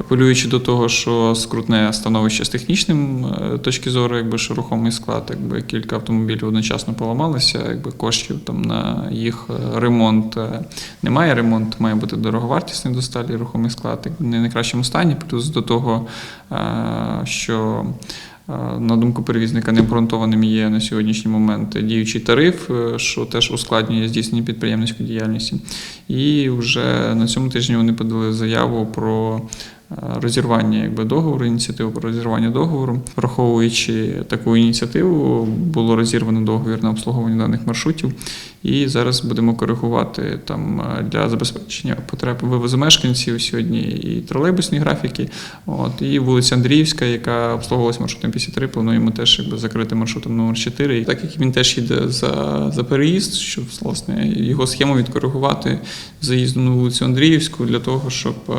апелюючи до того, що скрутне становище з технічним е, точки зору, якби що рухомий склад, якби кілька автомобілів одночасно поламалися, якби коштів там на їх е, ремонт е, немає. Ремонт має бути дороговартісний досталі, рухомий склад не в найкращому стані. Плюс до того, що на думку перевізника, необґрунтованим є на сьогоднішній момент діючий тариф, що теж ускладнює здійснення підприємницької діяльності. І вже на цьому тижні вони подали заяву про розірвання якби, договору, ініціативу про розірвання договору. Враховуючи таку ініціативу, було розірвано договір на обслуговування даних маршрутів. І зараз будемо коригувати там е, для забезпечення потреб вивозу мешканців сьогодні і тролейбусні графіки. От, і вулиця Андріївська, яка обслуговувалась маршрутом 53, плануємо теж якби, закрити маршрутом номер 4. І так як він теж йде за, за переїзд, щоб власне його схему відкоригувати заїздом на вулицю Андріївську для того, щоб е,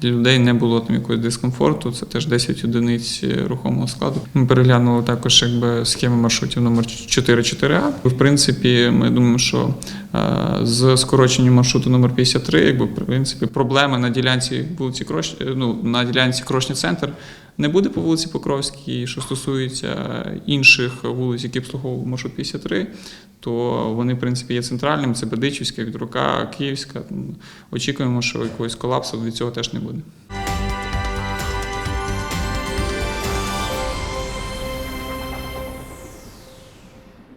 для людей не було там якогось дискомфорту. Це теж 10 одиниць рухомого складу. Ми переглянули також якби схеми маршрутів номер 4-4А. В принципі, ми думаємо, що е, з скороченням маршруту номер 53, якби в принципі проблеми на ділянці вулиці Крош, е, ну на ділянці Крошня центр не буде по вулиці Покровській. Що стосується інших вулиць, які обслуговував маршрут 53, то вони в принципі є центральними. Це Бедичівська, Вітрука, Київська. Очікуємо, що якогось колапсу від цього теж не буде.